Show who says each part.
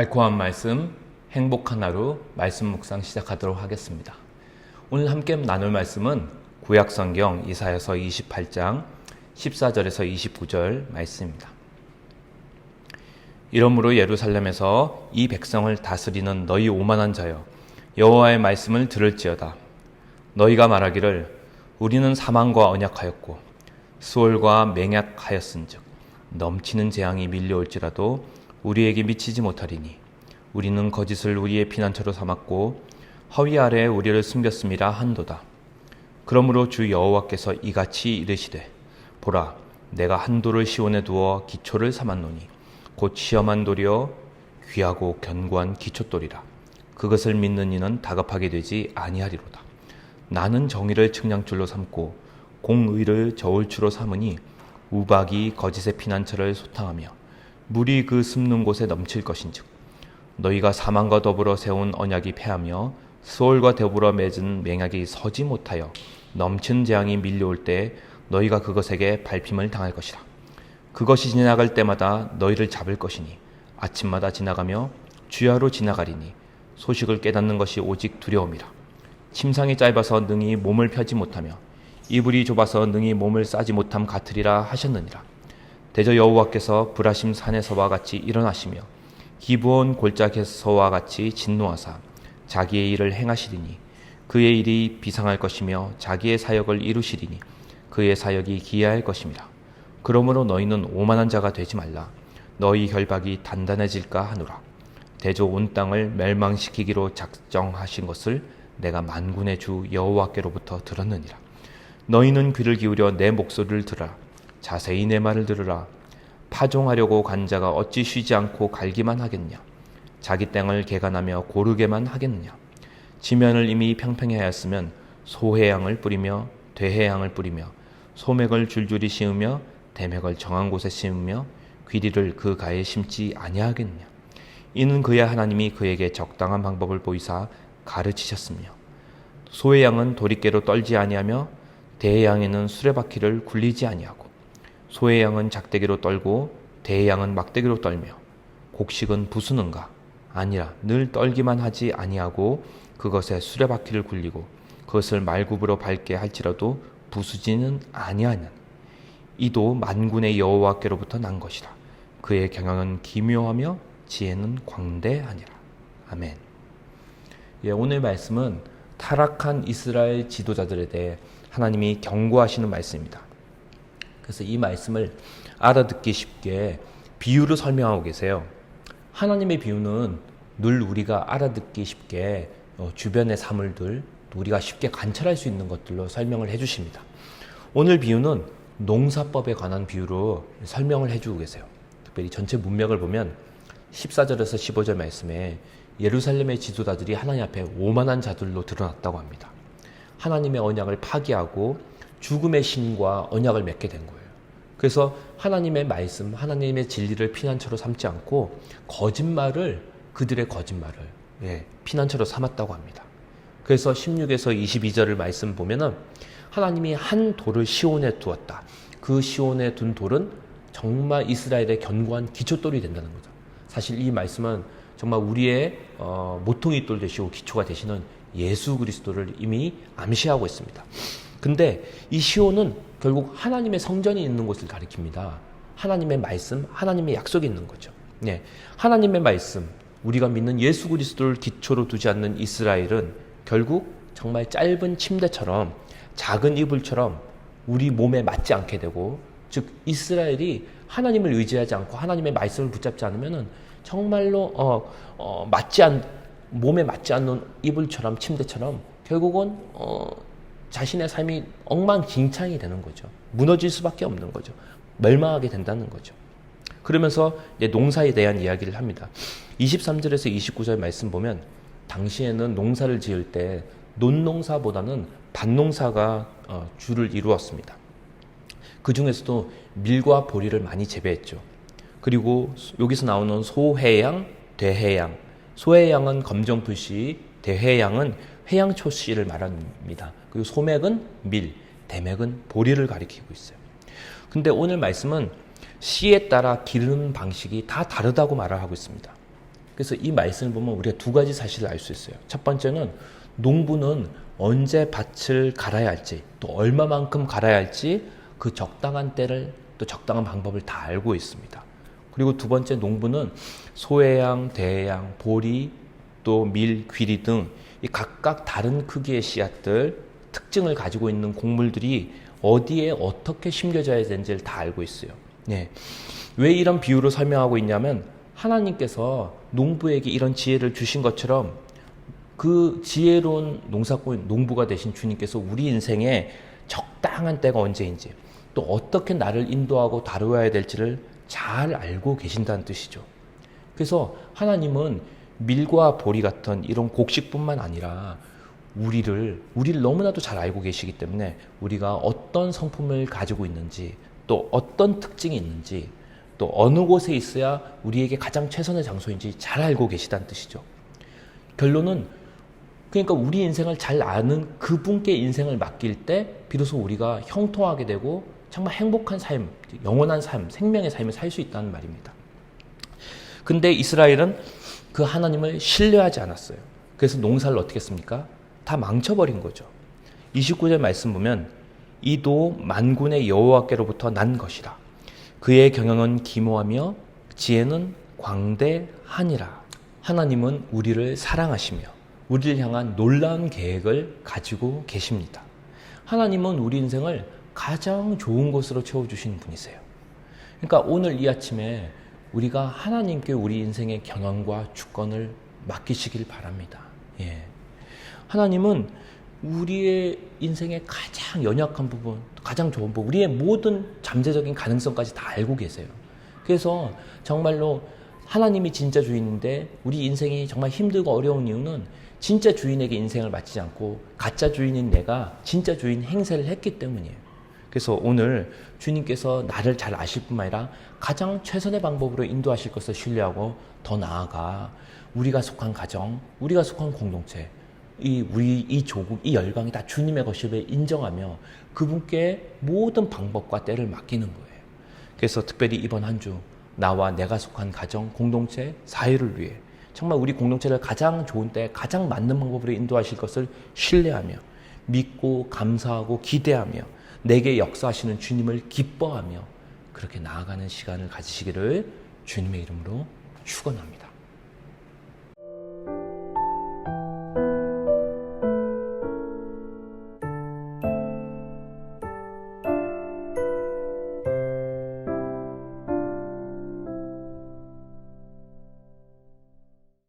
Speaker 1: 달콤한 말씀, 행복한 하루 말씀 묵상 시작하도록 하겠습니다. 오늘 함께 나눌 말씀은 구약 성경 이사야서 28장 14절에서 29절 말씀입니다. 이러므로 예루살렘에서 이 백성을 다스리는 너희 오만한 자여 여호와의 말씀을 들을지어다 너희가 말하기를 우리는 사망과 언약하였고 수월과 맹약하였은즉 넘치는 재앙이 밀려올지라도 우리에게 미치지 못하리니 우리는 거짓을 우리의 피난처로 삼았고 허위 아래에 우리를 숨겼음이라 한도다. 그러므로 주 여호와께서 이같이 이르시되 보라 내가 한도를 시온에 두어 기초를 삼았노니 곧 시험한 돌이여 귀하고 견고한 기초돌이라 그것을 믿는 이는 다급하게 되지 아니하리로다. 나는 정의를 측량줄로 삼고 공의를 저울추로 삼으니 우박이 거짓의 피난처를 소탕하며 물이 그 숨는 곳에 넘칠 것인즉 너희가 사망과 더불어 세운 언약이 패하며 수월과 더불어 맺은 맹약이 서지 못하여 넘친 재앙이 밀려올 때 너희가 그것에게 밟힘을 당할 것이라. 그것이 지나갈 때마다 너희를 잡을 것이니 아침마다 지나가며 주야로 지나가리니 소식을 깨닫는 것이 오직 두려움이라. 침상이 짧아서 능히 몸을 펴지 못하며 이불이 좁아서 능히 몸을 싸지 못함 같으리라 하셨느니라 대저 여호와께서 브라심 산에서와 같이 일어나시며 기브온 골짜기에서와 같이 진노하사 자기의 일을 행하시리니 그의 일이 비상할 것이며 자기의 사역을 이루시리니 그의 사역이 기이할 것입니다. 그러므로 너희는 오만한 자가 되지 말라. 너희 결박이 단단해질까 하노라. 대저 온 땅을 멸망시키기로 작정하신 것을 내가 만군의 주 여호와께로부터 들었느니라. 너희는 귀를 기울여 내 목소리를 들으라. 자세히 내 말을 들으라. 파종하려고 간 자가 어찌 쉬지 않고 갈기만 하겠냐? 자기 땅을 개간하며 고르게만 하겠느냐? 지면을 이미 평평히 하였으면 소해양을 뿌리며 대해양을 뿌리며 소맥을 줄줄이 씌우며 대맥을 정한 곳에 심으며 귀리를 그 가에 심지 아니하겠느냐? 이는 그야 하나님이 그에게 적당한 방법을 보이사 가르치셨으며 소의 양은 도리깨로 떨지 아니하며 대의 양에는 수레바퀴를 굴리지 아니하고 소의 양은 작대기로 떨고 대의 양은 막대기로 떨며 곡식은 부수는가 아니라 늘 떨기만 하지 아니하고 그것에 수레바퀴를 굴리고 그것을 말굽으로 밟게 할지라도 부수지는 아니하는 이도 만군의 여호와께로부터 난 것이라 그의 경영은 기묘하며 지혜는 광대하니라 아멘. 예, 오늘 말씀은 타락한 이스라엘 지도자들에 대해 하나님이 경고하시는 말씀입니다. 그래서 이 말씀을 알아듣기 쉽게 비유로 설명하고 계세요. 하나님의 비유는 늘 우리가 알아듣기 쉽게 어, 주변의 사물들, 우리가 쉽게 관찰할 수 있는 것들로 설명을 해주십니다. 오늘 비유는 농사법에 관한 비유로 설명을 해주고 계세요. 특별히 전체 문맥을 보면 14절에서 15절 말씀에 예루살렘의 지도자들이 하나님 앞에 오만한 자들로 드러났다고 합니다. 하나님의 언약을 파기하고 죽음의 신과 언약을 맺게 된 거예요. 그래서 하나님의 말씀, 하나님의 진리를 피난처로 삼지 않고 거짓말을 그들의 거짓말을 예, 피난처로 삼았다고 합니다. 그래서 16에서 22절을 말씀 보면은 하나님이 한 돌을 시온에 두었다. 그 시온에 둔 돌은 정말 이스라엘의 견고한 기초돌이 된다는 거죠. 사실 이 말씀은 정말 우리의 어, 모퉁이 돌 되시고 기초가 되시는 예수 그리스도를 이미 암시하고 있습니다. 근데 이 시온은 결국 하나님의 성전이 있는 곳을 가리킵니다. 하나님의 말씀, 하나님의 약속이 있는 거죠. 네. 하나님의 말씀, 우리가 믿는 예수 그리스도를 기초로 두지 않는 이스라엘은 결국 정말 짧은 침대처럼 작은 이불처럼 우리 몸에 맞지 않게 되고 즉 이스라엘이 하나님을 의지하지 않고 하나님의 말씀을 붙잡지 않으면은 정말로 어, 어, 맞지 않 몸에 맞지 않는 이불처럼 침대처럼 결국은 어, 자신의 삶이 엉망진창이 되는 거죠. 무너질 수밖에 없는 거죠. 멸망하게 된다는 거죠. 그러면서 농사에 대한 이야기를 합니다. 23절에서 29절 말씀 보면 당시에는 농사를 지을 때 논농사보다는 밭농사가 어, 주를 이루었습니다. 그 중에서도 밀과 보리를 많이 재배했죠. 그리고 여기서 나오는 소해양, 대해양. 소해양은 검정풀씨, 대해양은 해양초 씨를 말합니다. 그리고 소맥은 밀, 대맥은 보리를 가리키고 있어요. 근데 오늘 말씀은 씨에 따라 기르는 방식이 다 다르다고 말을 하고 있습니다. 그래서 이 말씀을 보면 우리가 두 가지 사실을 알 수 있어요. 첫 번째는 농부는 언제 밭을 갈아야 할지 또 얼마만큼 갈아야 할지 그 적당한 때를 또 적당한 방법을 다 알고 있습니다. 그리고 두 번째 농부는 소해양, 대해양, 보리, 또 밀, 귀리 등 이 각각 다른 크기의 씨앗들 특징을 가지고 있는 곡물들이 어디에 어떻게 심겨져야 되는지를 다 알고 있어요. 네. 왜 이런 비유로 설명하고 있냐면 하나님께서 농부에게 이런 지혜를 주신 것처럼 그 지혜로운 농사꾼 농부가 되신 주님께서 우리 인생에 적당한 때가 언제인지 또 어떻게 나를 인도하고 다루어야 될지를 잘 알고 계신다는 뜻이죠. 그래서 하나님은 밀과 보리 같은 이런 곡식뿐만 아니라 우리를 우리를 너무나도 잘 알고 계시기 때문에 우리가 어떤 성품을 가지고 있는지 또 어떤 특징이 있는지 또 어느 곳에 있어야 우리에게 가장 최선의 장소인지 잘 알고 계시다는 뜻이죠. 결론은 그러니까 우리 인생을 잘 아는 그분께 인생을 맡길 때 비로소 우리가 형통하게 되고 정말 행복한 삶, 영원한 삶, 생명의 삶을 살 수 있다는 말입니다. 근데 이스라엘은 그 하나님을 신뢰하지 않았어요. 그래서 농사를 어떻게 했습니까? 다 망쳐버린 거죠. 29절 말씀 보면 이도 만군의 여호와께로부터 난 것이라. 그의 경영은 기모하며 지혜는 광대하니라. 하나님은 우리를 사랑하시며 우리를 향한 놀라운 계획을 가지고 계십니다. 하나님은 우리 인생을 가장 좋은 것으로 채워주신 분이세요. 그러니까 오늘 이 아침에 우리가 하나님께 우리 인생의 경영과 주권을 맡기시길 바랍니다. 예. 하나님은 우리의 인생의 가장 연약한 부분, 가장 좋은 부분, 우리의 모든 잠재적인 가능성까지 다 알고 계세요. 그래서 정말로 하나님이 진짜 주인인데 우리 인생이 정말 힘들고 어려운 이유는 진짜 주인에게 인생을 맡기지 않고 가짜 주인인 내가 진짜 주인 행세를 했기 때문이에요. 그래서 오늘 주님께서 나를 잘 아실 뿐만 아니라 가장 최선의 방법으로 인도하실 것을 신뢰하고 더 나아가 우리가 속한 가정, 우리가 속한 공동체, 이 우리 이 조국, 이 열방이 다 주님의 것임을 인정하며 그분께 모든 방법과 때를 맡기는 거예요. 그래서 특별히 이번 한 주 나와 내가 속한 가정, 공동체, 사회를 위해 정말 우리 공동체를 가장 좋은 때 가장 맞는 방법으로 인도하실 것을 신뢰하며 믿고 감사하고 기대하며 내게 역사하시는 주님을 기뻐하며 그렇게 나아가는 시간을 가지시기를 주님의 이름으로 축원합니다.